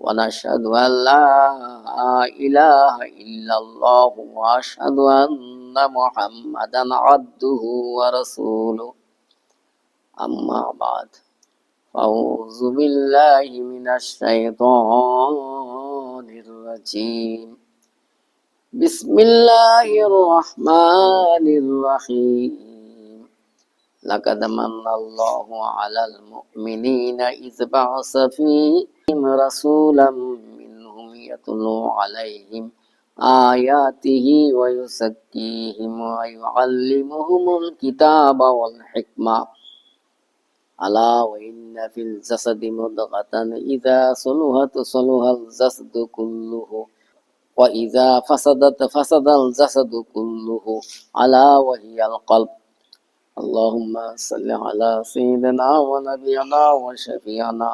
ونشهد أن لا إله إلا الله وأشهد أن محمدا عبده ورسوله أما بعد أعوذ بالله من الشيطان الرجيم بسم الله الرحمن الرحيم لقد من الله على المؤمنين إذ بعث فيهم رسولا منهم يتلو عليهم آياته ويزكيهم ويعلمهم الكتاب والحكمة. ألا وإن في الجسد مضغة إذا صلحت صلح الجسد كله وإذا فسدت فسد الجسد كله. ألا وهي القلب. اللهم صل على سيدنا ونبينا وشفيعنا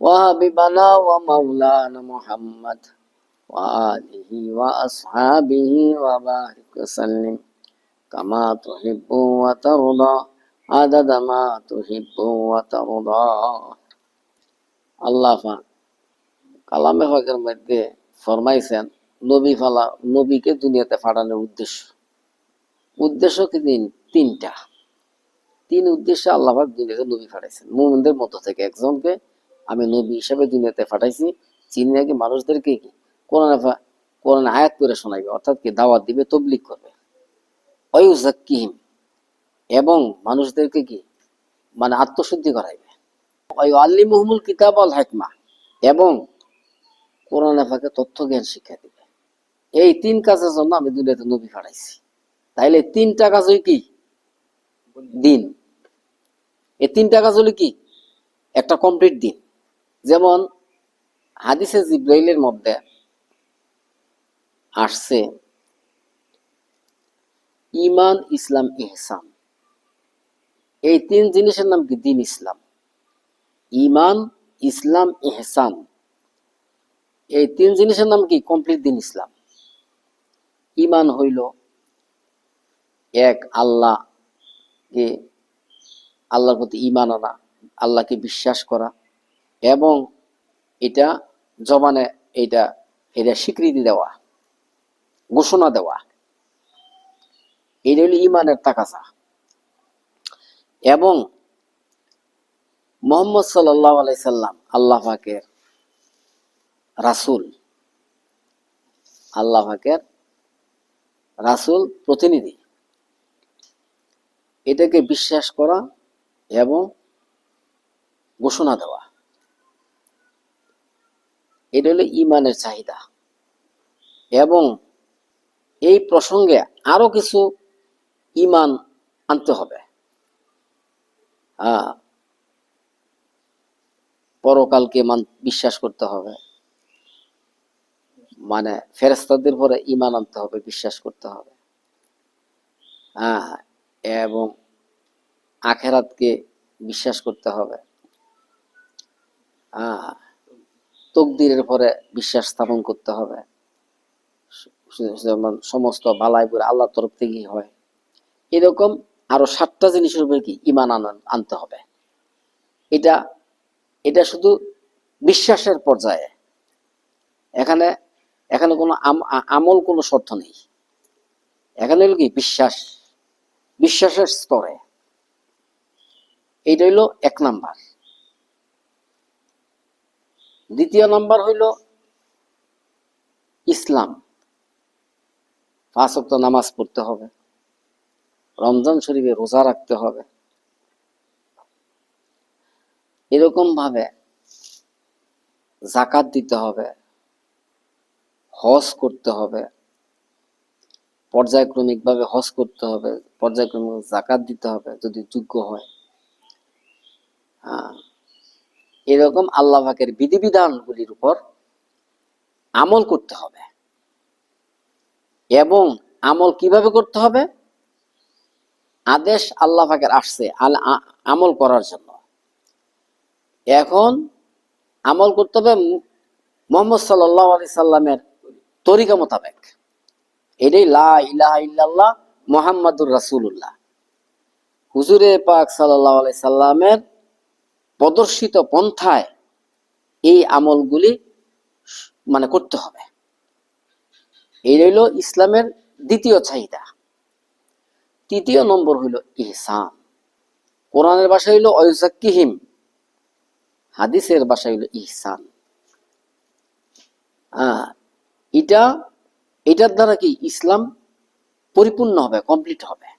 وحبيبنا ومولانا محمد وآله وأصحابه وبارك وسلم كما تحب وترضى عدد ما تحب وترضى আল্লাহ পাক কালামে ফাঁকের মধ্যে ফরমাইছেন নবী ফালা নবীকে দুনিয়াতে পাঠানোর উদ্দেশ্য উদ্দেশ্য কি তিন তিনটা। তিন উদ্দেশ্যে আল্লাহ পাক দুনিয়াতে নবী পাঠাইছেন। মুমিনদের মধ্য থেকে একজনকে আমি নবী হিসেবে দুনিয়াতে পাঠাইছি। চিনি নাকি মানুষদেরকে কি? কোরআনে কোরআনে আয়াত করে শোনাইবে, অর্থাৎ কি দাওয়াত দিবে তবলিক করবে। অয়ুজাক্কিহিম এবং মানুষদেরকে কি? মানে আত্মশুদ্ধি করাইবে। আল্লি মুহমুল কিতাব আল হেকমা। এবং কোরআন ফাঁকে তথ্য জ্ঞান শিক্ষা দিবে। এই তিন কাজের জন্য আমি দুনিয়াতে নবী পাঠাইছি। তাইলে তিনটা কাজই কি? দিন। এই তিনটা কাজ হলো কি? একটা কমপ্লিট দিন। যেমন হাদিসে জিব্রাইলের মধ্যে আসছে, ইমান, ইসলাম, ইহসান। এই তিন জিনিসের নাম কি? দিন, ইসলাম। ইমান, ইসলাম, ইহসান। এই তিন জিনিসের নাম কি? কমপ্লিট দিন, ইসলাম। ইমান হইল এক আল্লাহ কে আল্লাহর প্রতি ইমান আনা, আল্লাহকে বিশ্বাস করা এবং এটা জবানে এটা এটা স্বীকৃতি দেওয়া, ঘোষণা দেওয়া। এটা হলো ইমানের তাকাসা এবং মোহাম্মদ সাল্লাহ আলাইসাল্লাম আল্লাহ পাকের রাসুল, আল্লাহ পাকের রাসুল প্রতিনিধি। এটাকে বিশ্বাস করা এবং ঘোষণা দেওয়া। এটা হলো ইমানের চাহিদা। এবং এই প্রসঙ্গে আরও কিছু ইমান আনতে হবে। পরকালকে মান, বিশ্বাস করতে হবে। মানে ফেরেস্তাদের পরে ইমান আনতে হবে, বিশ্বাস করতে হবে। হ্যাঁ এবং আখেরাতকে বিশ্বাস করতে হবে। তকদিরের পরে বিশ্বাস স্থাপন করতে হবে। সমস্ত বালাই করে আল্লাহর তরফ থেকেই হয়। এরকম আরও সাতটা জিনিসের উপরে কি ইমান আন- আনতে হবে। এটা এটা শুধু বিশ্বাসের পর্যায়ে। এখানে এখানে কোনো আম- আমল কোনো শর্ত নেই। এখানে হলো কি, বিশ্বাস। বিশ্বাসের স্তরে। এইটা হইল এক নাম্বার। দ্বিতীয় নাম্বার হইল ইসলাম। পাঁচ নামাজ পড়তে হবে। রমজান শরীফে রোজা রাখতে হবে। এরকম ভাবে জাকাত দিতে হবে। হজ করতে হবে। পর্যায়ক্রমিক ভাবে হজ করতে হবে, পর্যায়ক্রমিক জাকাত দিতে হবে যদি যোগ্য হয়। এরকম আল্লাহ পাকের বিধিবিধানগুলির উপর আমল করতে হবে। এবং আমল কীভাবে করতে হবে? আদেশ আল্লাহ পাকের আসছে আমল করার জন্য। এখন আমল করতে হবে মোহাম্মদ সাল্লাহ আলি সাল্লামের তরিকা মোতাবেক। এটাই লা ইলাহা ইল্লাল্লাহ মোহাম্মদুর রাসূলুল্লাহ। হুজুরে পাক সাল্লাহ সাল্লামের প্রদর্শিত পন্থায় এই আমলগুলি মানে করতে হবে। এই রইল ইসলামের দ্বিতীয় চাহিদা। তৃতীয় নম্বর হইল ইহসান। কোরআনের ভাষা হইল অয়ুজাক্কিহিম হাদিসের ভাষা হইল ইহসান। আহ, এটা এটার দ্বারা কি ইসলাম পরিপূর্ণ হবে কমপ্লিট হবে?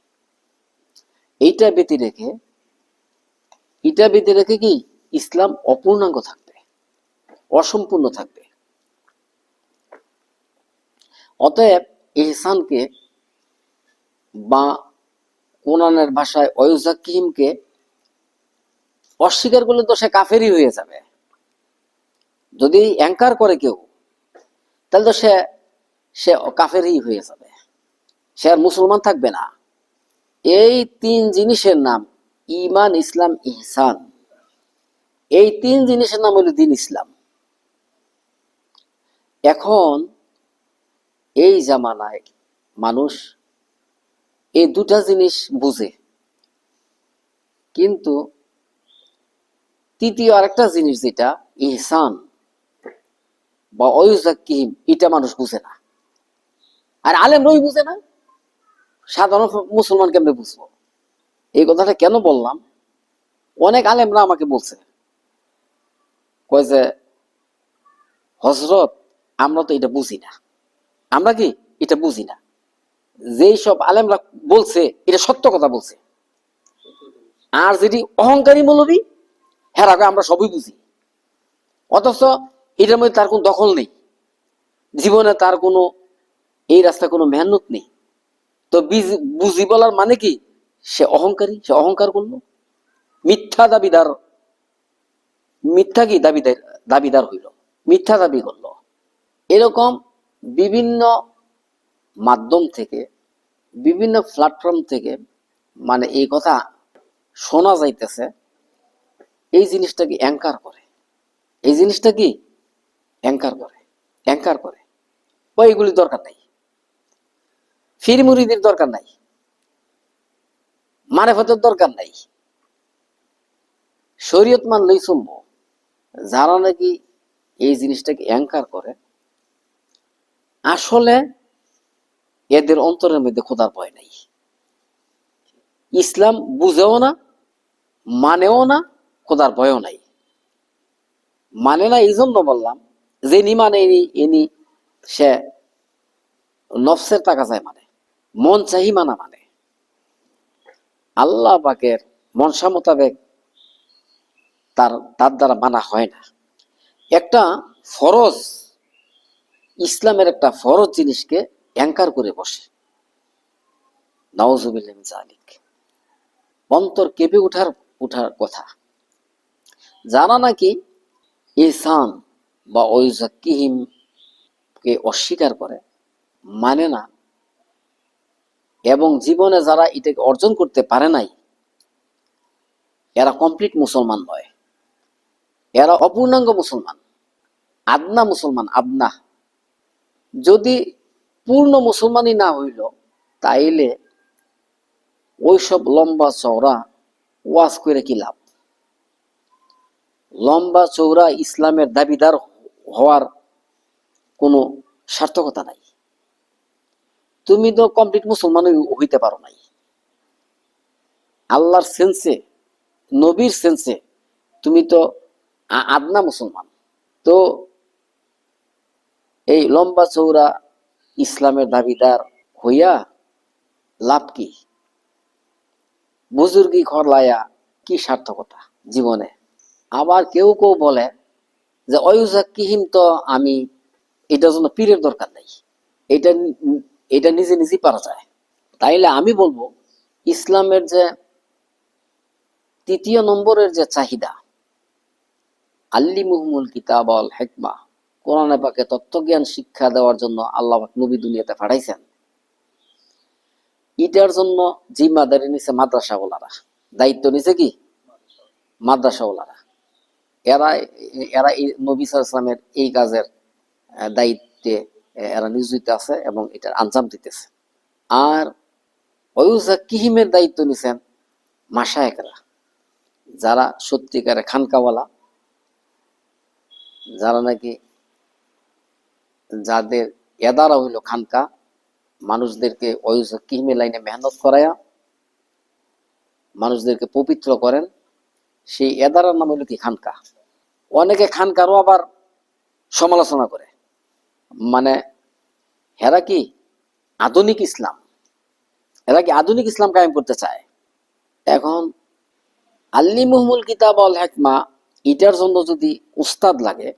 এইটা ব্যতি রেখে, এটা ব্যতি রেখে কি ইসলাম অপূর্ণাঙ্গ থাকবে, অসম্পূর্ণ থাকবে। অতএব ইহসানকে বা কোরআনের ভাষায় অয়ুজাকিমকে অস্বীকার করলে তো সে কাফেরই হয়ে যাবে। যদি অ্যাঙ্কার করে কেউ, তাহলে তো সে সে কাফেরই হয়ে যাবে। সে আর মুসলমান থাকবে না। এই তিন জিনিসের নাম ইমান, ইসলাম, ইহসান। এই তিন জিনিসের নাম হলো দিন ইসলাম। এখন এই জামানায় মানুষ এই দুটা জিনিস বুঝে। কিন্তু তৃতীয় আরেকটা জিনিস যেটা, ইহসান বা অয়ুজাকিম এটা মানুষ বুঝে না। আর আলেম আলেমরাই বুঝে না? সাধারণ মুসলমান কেমনে বুঝব? এই কথাটা কেন বললাম? অনেক আলেমরা আমাকে বলছে। কয় যে হজরত আমরা তো এটা বুঝি না। আমরা কি এটা বুঝি না? যেই সব আলেমরা বলছে, এটা সত্য কথা বলছে। আর যেটি অহংকারী মৌলবী হ্যাঁ আমরা সবই বুঝি। অথচ এটার মধ্যে তার কোনো দখল নেই। জীবনে তার কোনো এই রাস্তা কোনো মেহনত নেই। তো বুঝি বলার মানে কি? সে অহংকারী, সে অহংকার করল। মিথ্যা দাবিদার, মিথ্যা কি? দাবিদার দাবিদার হইল। মিথ্যা দাবি করল। এরকম বিভিন্ন মাধ্যম থেকে, বিভিন্ন প্ল্যাটফর্ম থেকে মানে এই কথা শোনা যাইতেছে, এই জিনিসটা কি অ্যাঙ্কার করে? এই জিনিসটা কি? অ্যাঙ্কার করে। অ্যাঙ্কার করে। বা এগুলি দরকার নাই। ফির মুরিদের দরকার নাই। মারেফতের দরকার নাই। শরীয়ত মানলেই চলব। যারা নাকি এই জিনিসটাকে অ্যাঙ্কার করে, আসলে এদের অন্তরের মধ্যে খোদার ভয় নাই। ইসলাম বুঝেও না, মানেও না, খোদার ভয়ও নাই। মানে না এই জন্য বললাম, যে নি মানে ইনি সে নফসের টাকা চায় মানে। মন চাহি মানা মানে আল্লাহ পাকের মনসা মোতাবেক তার তার দ্বারা মানা হয় না। একটা ফরজ, ইসলামের একটা ফরজ জিনিসকে অ্যাঙ্কার করে বসে। নওয়াজুবিল্লাহ জালিক অন্তর কেঁপে উঠার উঠার কথা। যারা নাকি ইসান বা ওইজাকিহিম কে অস্বীকার করে মানে না এবং জীবনে যারা এটাকে অর্জন করতে পারে নাই, এরা কমপ্লিট মুসলমান নয়। এরা অপূর্ণাঙ্গ মুসলমান, আদনা মুসলমান, আদনা। যদি পূর্ণ মুসলমানই না হইল, তাইলে ওইসব লম্বা চওড়া ওয়াজ করে কি লাভ? লম্বা চৌড়া ইসলামের দাবিদার হওয়ার কোনো সার্থকতা নাই। তুমি তো কমপ্লিট মুসলমান হইতে পারো নাই। আল্লাহর সেন্সে নবীর সেন্সে তুমি তো আদনা মুসলমান। তো এই লম্বা চৌড়া ইসলামের দাবিদার হইয়া লাভ কি? বুজুর্গি খরলায়া কি সার্থকতা জীবনে? আবার কেউ কেউ বলে যে অয়ুজাকিহিম তো আমি এটার জন্য পীরের দরকার নাই। এটা এটা নিজে নিজেই পারা যায়। তাইলে আমি বলব, ইসলামের যে তৃতীয় নম্বরের যে চাহিদা আল্লি মুহমুল কিতাব আল হেকমা, কোরআনে পাকে তত্ত্বজ্ঞান শিক্ষা দেওয়ার জন্য আল্লাহ নবী দুনিয়াতে পাঠাইছেন। এটার জন্য জিম্মাদারি নিছে মাদ্রাসাওয়ালারা, দায়িত্ব নিছে কি? মাদ্রাসাওয়ালারা। এরা এরা নবী সাল্লামের এই কাজের দায়িত্বে এরা নিয়োজিত আছে এবং এটার আঞ্জাম দিতেছে। আর অয়ুজা কিহিমের দায়িত্ব নিছেন মাসায়করা যারা সত্যিকারে খানকাওয়ালা, যারা নাকি যাদের এদারা হইল খানকা, মানুষদেরকে অয়ুজা কিহিমের লাইনে মেহনত করায়া, মানুষদেরকে পবিত্র করেন, সেই এদারার নাম হইল কি খানকা। অনেকে খানকারও আবার সমালোচনা করে। মানে হেরা কি আধুনিক ইসলাম? এরা কি আধুনিক ইসলাম কায়েম করতে চায়? এখন আল্লি মুহমুল কিতাব আল হেকমা, এটার জন্য যদি উস্তাদ লাগে,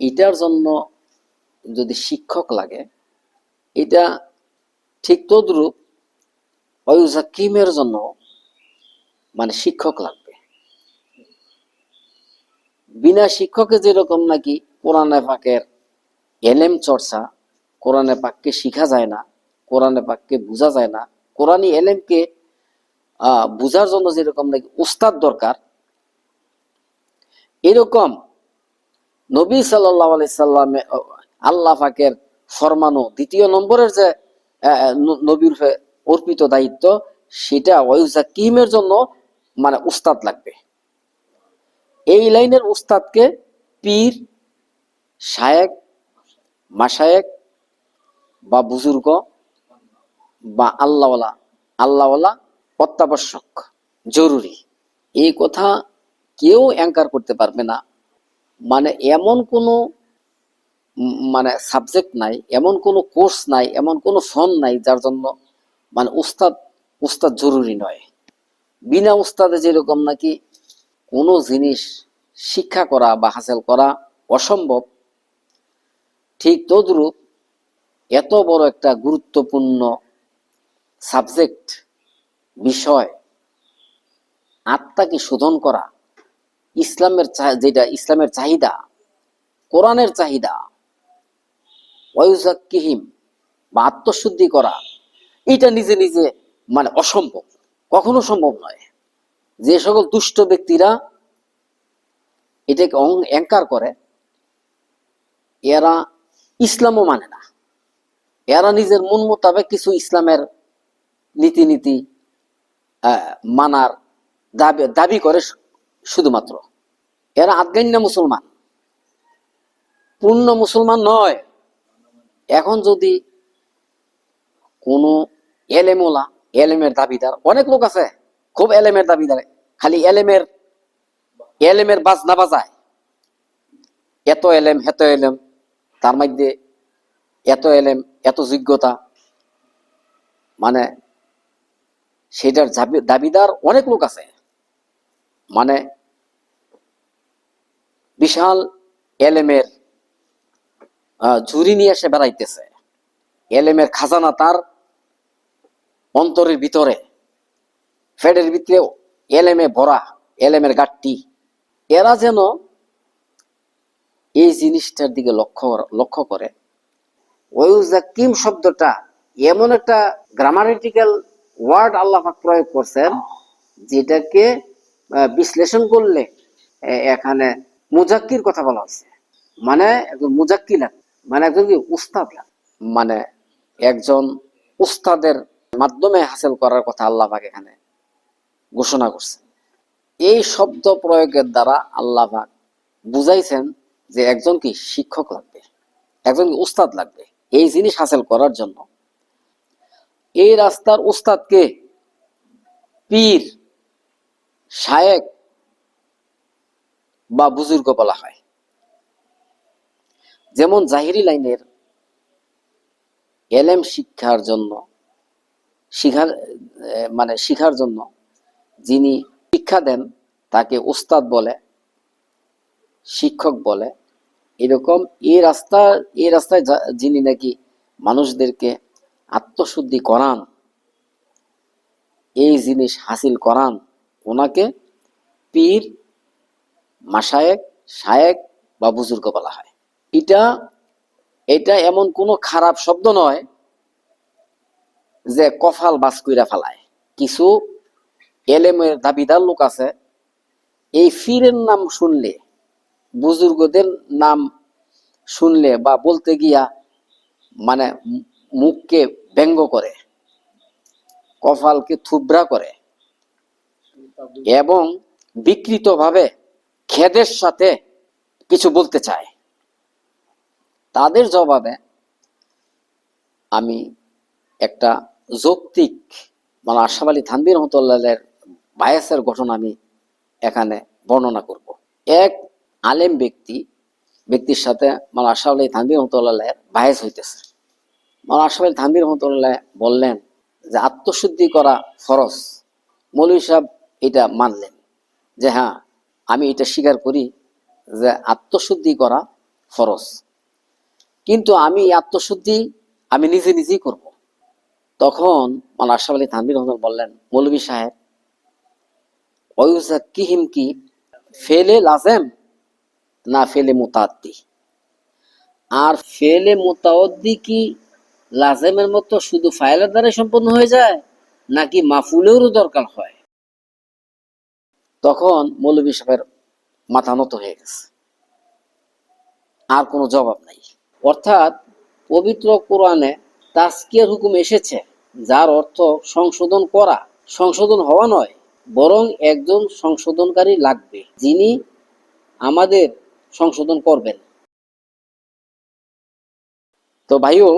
এটার জন্য যদি শিক্ষক লাগে, এটা ঠিক তদ্রূপ অয়ুজাকিমের জন্য মানে শিক্ষক লাগবে। বিনা শিক্ষকে যেরকম নাকি কোরআনে পাকের এলেম চর্চা, কোরআনে পাককে শিখা যায় না, কোরআনে পাককে বোঝা যায় না। কোরআনী এলেমকে বোঝার জন্য যেরকম নাকি উস্তাদ দরকার, এরকম নবী সাল্লাহ সাল্লামে আল্লাহ পাকের ফরমানো দ্বিতীয় নম্বরের যে নবীর অর্পিত দায়িত্ব, সেটা ওয়ুজা কিমের জন্য মানে উস্তাদ লাগবে। এই লাইনের উস্তাদকে পীর, শায়েক মাসায়েক বা বুজুর্গ বা আল্লাহওয়ালা আল্লাহওয়ালা অত্যাবশ্যক, জরুরি। এই কথা কেউ অ্যাঙ্কার করতে পারবে না। মানে এমন কোনো মানে সাবজেক্ট নাই, এমন কোনো কোর্স নাই, এমন কোনো ফোন নাই যার জন্য মানে উস্তাদ উস্তাদ জরুরি নয়। বিনা উস্তাদে যেরকম নাকি কোনো জিনিস শিক্ষা করা বা হাসিল করা অসম্ভব ঠিক তদ্রূপ এত বড় একটা গুরুত্বপূর্ণ সাবজেক্ট, বিষয়, আত্মাকে শোধন করা, ইসলামের যেটা ইসলামের চাহিদা, কোরআনের চাহিদা ওয়ুজাক্কিহিম বা আত্মশুদ্ধি করা, এটা নিজে নিজে মানে অসম্ভব, কখনো সম্ভব নয়। যে সকল দুষ্ট ব্যক্তিরা এটাকে অ্যাঙ্কার করে, এরা ইসলামও মানে না। এরা নিজের মন মোতাবেক কিছু ইসলামের নীতি আহ, মানার দাবি দাবি করে শুধুমাত্র। এরা আফগান্য মুসলমান। পূর্ণ মুসলমান নয়। এখন যদি কোনো এলেমোলা এলেমের দাবিদার অনেক লোক আছে খুব এলেমের দাবিদার খালি এলেমের এলেমের বাজনা বাজায়। এত এলেম হেত এলেম তার মধ্যে এত এলেম, এত যোগ্যতা মানে সেটার দাবিদার অনেক লোক আছে। মানে বিশাল এলেমের ঝুরি নিয়ে এসে বেড়াইতেছে। এলেমের খাজানা তার অন্তরের ভিতরে। ফেডের ভিতরে এলেমে ভরা, এলেমের গাঠটি এরা যেন এই জিনিসটার দিকে লক্ষ্য লক্ষ্য করে। ওয়ুজাকিম শব্দটা এমন একটা গ্রামারিটিক্যাল ওয়ার্ড আল্লাহ প্রয়োগ করছেন, যেটাকে বিশ্লেষণ করলে এখানে মুজাক্কির কথা বলা হচ্ছে। মানে একজন মুজাক্কি মানে একজন কি উস্তাদ? মানে একজন উস্তাদের মাধ্যমে হাসিল করার কথা আল্লাহ এখানে ঘোষণা করছেন। এই শব্দ প্রয়োগের দ্বারা আল্লাহ বুঝাইছেন যে একজন কি শিক্ষক লাগবে, একজন কি উস্তাদ লাগবে, এই জিনিস হাসিল করার জন্য। এই রাস্তার উস্তাদকে পীর, শায়েক বা বুজুর্গ বলা হয়। যেমন জাহিরি লাইনের এলেম শিক্ষার জন্য, শিখার মানে শিখার জন্য যিনি শিক্ষা দেন, তাকে উস্তাদ বলে, শিক্ষক বলে এরকম এই রাস্তা, এই রাস্তায় যিনি নাকি মানুষদেরকে আত্মশুদ্ধি করান, এই জিনিস হাসিল করান, ওনাকে পীর মাসায়েক শায়েক বা বুজুর্গ বলা হয়। এটা এটা এমন কোনো খারাপ শব্দ নয় যে কফাল বাস কইরা ফেলায়। কিছু এলেমের দাবিদার লোক আছে, এই ফিরের নাম শুনলে বুজুর্গদের নাম শুনলে বা বলতে গিয়া মানে মুখকে ব্যঙ্গ করে, কপালকে থুবরা করে এবং বিকৃতভাবে খেদের সাথে কিছু বলতে চায়। তাদের জবাবে আমি একটা যৌক্তিক মানে আশাফ আলী থানবির রহমতুল্লাহের বায়াসের ঘটনা আমি এখানে বর্ণনা করব। এক আলেম ব্যক্তি, ব্যক্তির সাথে মানে আশাফ আলী থানবির রহমতুল্লাহের বায়াস হইতেছে। মানে আশাফ আলী থানবির রহমতুল্লাহ বললেন যে, আত্মশুদ্ধি করা ফরজ। মৌলী সাহেব এটা মানলেন যে হ্যাঁ আমি এটা স্বীকার করি যে, আত্মশুদ্ধি করা ফরজ। কিন্তু আমি আত্মশুদ্ধি আমি নিজে নিজেই করব। তখন মাল আশরাফ আলী থানবির রহমান বললেন মৌলবী সাহেব কিহিম কি? ফেলে লাজেম? না ফেলে মোতাদ্দি। আর ফেলে মোতাদ্দি কি লাজেমের মতো শুধু ফাইলের দ্বারা সম্পন্ন হয়ে যায়, নাকি মাফুলেরও দরকার হয়? তখন মৌলবী সাহেবের মাথা নত হয়ে গেছে। আর কোনো জবাব নাই। অর্থাৎ পবিত্র কোরআনে তাস্কিয়ার হুকুম এসেছে, যার অর্থ সংশোধন করা। সংশোধন হওয়া নয়, বরং একজন সংশোধনকারী লাগবে, যিনি আমাদের সংশোধন করবেন। তো ভাইও,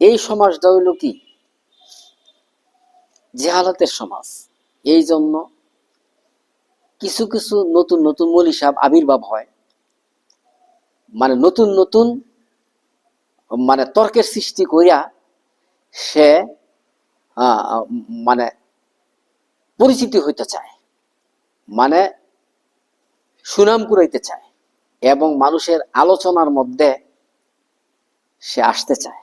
এই সমাজটা হইল কি? জেহালাতের সমাজ। এই জন্য কিছু কিছু নতুন নতুন মলিসাব আবির্ভাব হয়। মানে নতুন নতুন মানে তর্কের সৃষ্টি করিয়া সে মানে পরিচিতি হইতে চায়। মানে সুনাম কুড়াইতে চায়। এবং মানুষের আলোচনার মধ্যে সে আসতে চায়।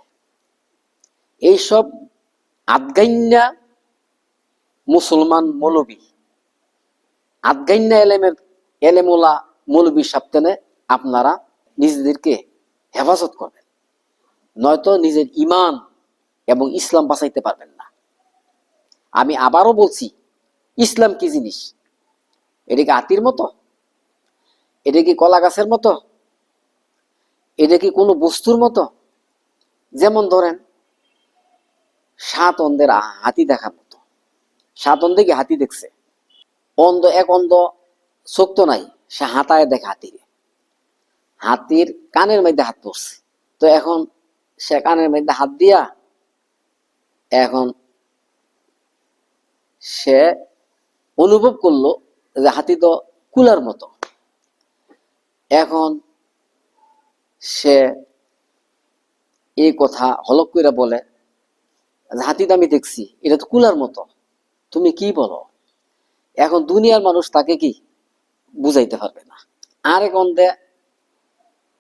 এইসব আদগাইন্যা মুসলমান মৌলবী আদগাইন্যা এলেমের এলেমোলা মৌলবী সাপ্তানে আপনারা নিজেদেরকে হেফাজত করবেন। নয়তো নিজের ইমান এবং ইসলাম বাঁচাইতে পারবেন না। আমি আবারও বলছি, ইসলাম কি জিনিস? এটা কি হাতির মতো এটা কি কলা গাছের মতো? এটা কি কোনো বস্তুর মতো? যেমন ধরেন সাত অন্ধের হাতি দেখার মতো। সাত অন্ধে কি হাতি দেখছে? অন্ধ, এক অন্ধ চোখ তো নাই, সে হাতায় দেখে হাতিরে হাতির কানের মধ্যে হাত পড়ছে তো এখন সে কানের মধ্যে হাত দিয়া এখন সে অনুভব করল যে হাতি তো কুলার মতো। এখন সে এই কথা হলক করে বলে, হাতি আমি দেখছি, এটা তো কুলার মতো। তুমি কি বলো? এখন দুনিয়ার মানুষ তাকে কি বুঝাইতে পারবে না? আরেক অন্ধে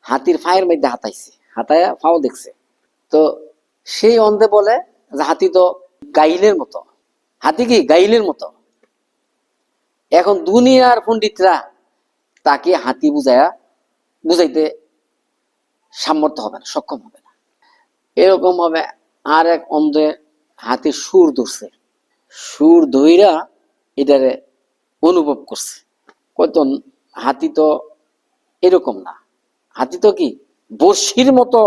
হাতির ফায়ের মধ্যে হাতাইছে হাতায় ফাও দেখছে। তো সেই অন্ধে বলে যে, হাতি তো গাইলের মতো। হাতি কি গাইলের মতো? এখন দুনিয়ার পণ্ডিতরা তাকে হাতি বুঝায়া বুঝাইতে সামর্থ্য হবে না, সক্ষম হবে না। এরকম ভাবে আর এক অন্ধে হাতে সুর ধরছে। সুর ধইরা এটারে অনুভব করছে। কত হাতি তো এরকম না। হাতি তো কি বর্ষির মতো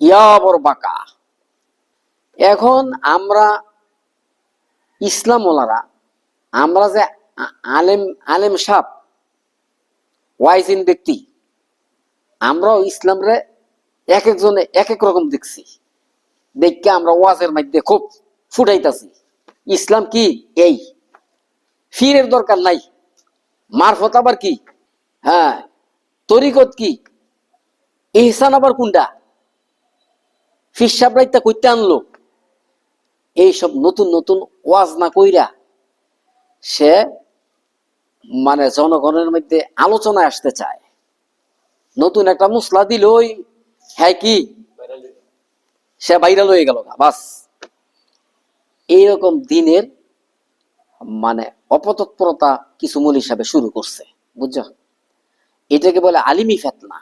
ইয়াবর বাঁকা। এখন আমরা ইসলাম ওলারা আমরা যে আলেম আলেম সাপ ওয়াইজিন ব্যক্তি আমরাও ইসলামরে এক একজনে এক এক রকম দেখছি। দেখকে আমরা ওয়াজের মধ্যে খুব ফুটাইতাছি। ইসলাম কি? এই। ফিরের দরকার নাই। মারফত আবার কি? হ্যাঁ। তরিকত কি? ইহসান আবার কোনটা? ফিসাব রাইতা কইতে আনলো। এইসব নতুন নতুন ওয়াজ না কইরা সে মানে জনগণের মধ্যে আলোচনায় আসতে চায়। নতুন একটা মুসলা দিলই হ্যাঁ কি? সে ভাইরাল হয়ে গেল বাস। এইরকম দিনের মানে অপতৎপরতা কিছু মূল হিসাবে শুরু করছে, বুঝছ? এটাকে বলে আলিমি ফেতনা।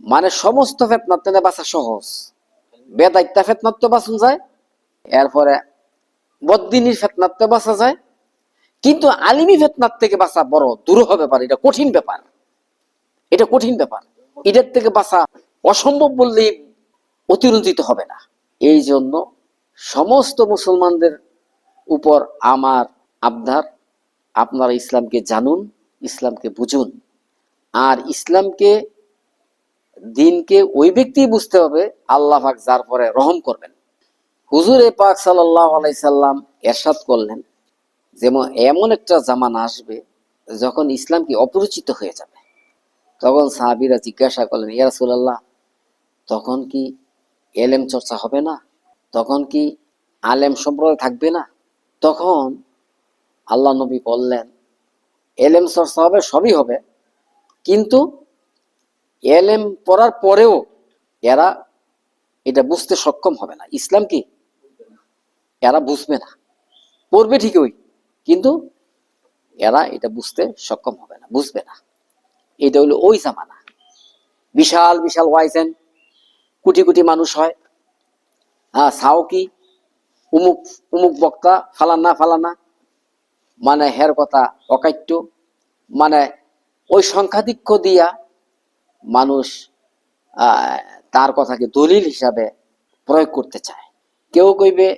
মানে সমস্ত ফেতনার তেনে বাঁচা সহজ। বেদাইত্যা ফেতনার তো বাঁচুন যায়, এরপরে বদিনীর ফেতনার তো বাঁচা যায়। কিন্তু আলিমি ফেতনার থেকে বাঁচা বড় দুরূহ ব্যাপার, এটা কঠিন ব্যাপার। এটা কঠিন ব্যাপার। এটার থেকে বাঁচা অসম্ভব বললেই অতিরঞ্জিত হবে না। এই জন্য সমস্ত মুসলমানদের উপর আমার আবদার, আপনারা ইসলামকে জানুন, ইসলামকে বুঝুন। আর ইসলামকে, দিনকে ওই ব্যক্তি বুঝতে হবে, আল্লাহ পাক যার পরে রহম করবেন। হুজুরে পাক সাল্লাহ আলাইসাল্লাম এরশাদ করলেন যেমন এমন একটা জামানা আসবে যখন ইসলামকে অপরিচিত হয়ে যাবে। তখন সাহাবিরা জিজ্ঞাসা করলেন, ইয়া রাসূলুল্লাহ, তখন কি এলেম চর্চা হবে না? তখন কি আলেম সম্প্রদায় থাকবে না? তখন আল্লাহ নবী বললেন, এলেম চর্চা হবে, সবই হবে। কিন্তু এলেম পড়ার পরেও এরা এটা বুঝতে সক্ষম হবে না। ইসলাম কি? এরা বুঝবে না। পড়বে ঠিকই, কিন্তু এরা এটা বুঝতে সক্ষম হবে না, বুঝবে না। এটা হলো ওই জামানা। বিশাল বিশাল ওয়াইজেন, কোটি কোটি মানুষ হয়। হ্যাঁ সাও কি? উমুক উমুক বক্তা, ফালানা ফালানা। মানে হের কথা অকাট্য। মানে ওই সংখ্যাধিক্য দিয়া মানুষ তার কথাকে দলিল হিসাবে প্রয়োগ করতে চায়। কেউ কইবে,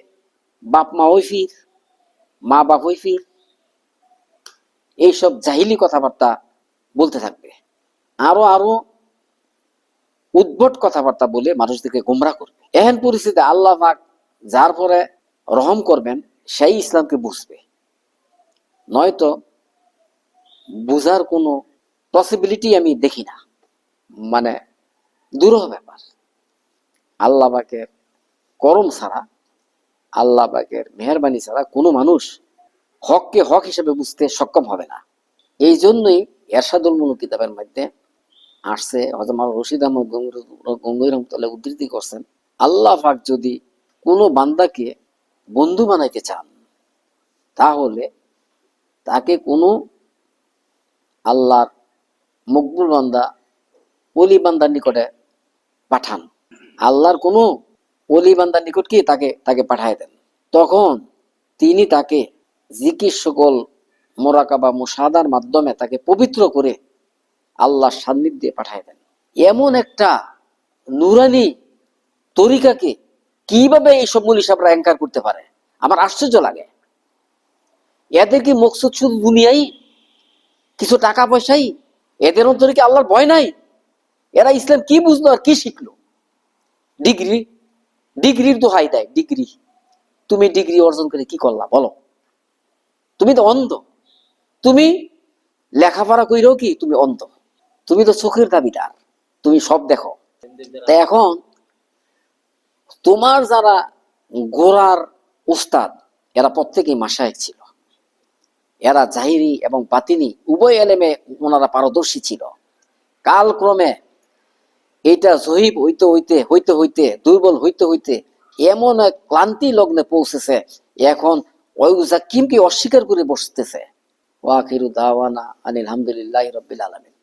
বাপ মা ওই ফির, মা বাপ ওই ফির। এইসব জাহিলি কথাবার্তা বলতে থাকবে। আরও আরও উদ্ভট কথাবার্তা বলে মানুষদেরকে গোমরা করবে। এহেন পরিস্থিতি আল্লাহ পাক যার পরে রহম করবেন, সেই ইসলামকে বুঝবে। নয়তো বুঝার কোনো পসিবিলিটি আমি দেখি না। মানে দুরূহ ব্যাপার। আল্লাহ পাকের করম ছাড়া, আল্লাহ পাকের মেহরবানি ছাড়া কোনো মানুষ হককে হক হিসেবে বুঝতে সক্ষম হবে না। এই জন্যই এরশাদুল মুলুক কিতাবের মধ্যে আসছে হজরত মাওলানা রশিদ আহমদ গঙ্গুই রহমতুল্লাহ উদ্ধৃতি করছেন, আল্লাহ পাক যদি কোনো বান্দাকে বন্ধু বানাইতে চান, তাহলে তাকে কোনো আল্লাহর মকবুল বান্দা অলি বান্দার নিকটে পাঠান। আল্লাহর কোনো অলি বান্দার নিকট কি তাকে তাকে পাঠায় দেন। তখন তিনি তাকে জিকির সকল মোরাকাবা মুসাদার মাধ্যমে তাকে পবিত্র করে আল্লাহর সান্নিধ্যে পাঠায় দেন। এমন একটা নুরানি তরিকাকে কীভাবে এই সব মূল হিসাবরা অ্যাঙ্কার করতে পারে? আমার আশ্চর্য লাগে। এদের কি মকসুদ শুধু দুনিয়াই কিছু টাকা পয়সাই? এদের অন্তরে কি আল্লাহর ভয় নাই? এরা ইসলাম কি বুঝলো আর কি শিখলো? ডিগ্রি, ডিগ্রির দোহাই দেয়, ডিগ্রি। তুমি ডিগ্রি অর্জন করে কি করলা? বলো। তুমি তো অন্ধ। তুমি লেখাপড়া কইরেও কি? তুমি অন্ধ। তুমি তো চোখের দাবিদার। তুমি সব দেখো। তা এখন তোমার যারা গোড়ার উস্তাদ, এরা প্রত্যেকেই মাসায়েক ছিল। এরা জাহিরি এবং বাতিনি, উভয় এলেমে ওনারা পারদর্শী ছিল। কালক্রমে এটা জহিব হইতে হইতে হইতে হইতে, দুর্বল হইতে হইতে এমন এক ক্লান্তি লগ্নে পৌঁছেছে, এখন ওই জাকিমকে অস্বীকার করে বসতেছে। ওয়াকিরু দাওয়ানা আনিল হামদুলিল্লাহ রবিল আলমিন।